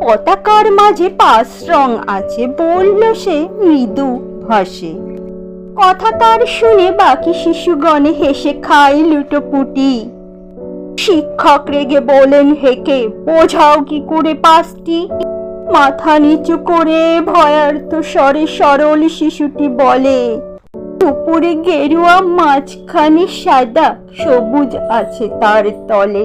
পতাকার মাঝে পাঁচ রং আছে বলল সে মৃদু ভাসে কথা তার শুনে বাকি শিশুগণে হেসে খায় লুটোপুটি। শিক্ষক রেগে বলেন হেকে বোঝাও কি করে পাঁচটি? মাথা নিচু করে ভয়ার্থ স্বরে সরল শিশুটি বলে, উপরে গেরুয়া, মাঝখানে সাদা, সবুজ আছে তার তলে।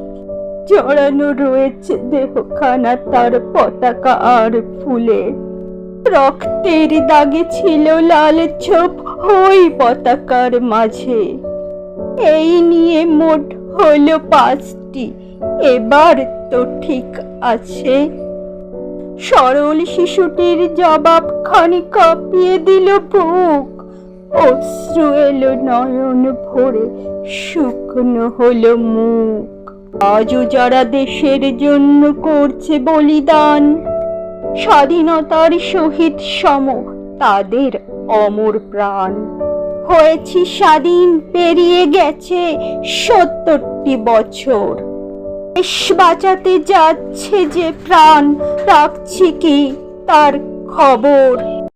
জড়ানো রয়েছে দেহখানা, তার পতাকা আর ফুলে। রক্তের দাগে ছিল লাল ছোপ ওই পতাকার মাঝে। এই নিয়ে মোট হলো পাঁচটি। এবার তো ঠিক আছে। সরল শিশুটির জবাব খানি কাঁপিয়ে দিল বুক। অশ্রু এলো নয়ন ভরে, শুকনো হলো মুখ। আজও যারা দেশের জন্য করছে বলিদান, স্বাধীনতার সহিত সম তাদের অমর প্রাণ। হয়েছি স্বাধীন, পেরিয়ে গেছে সত্তরটি বছর। দেশ বাঁচাতে যাচ্ছে যে প্রাণ, রাখছি কি তার খবর?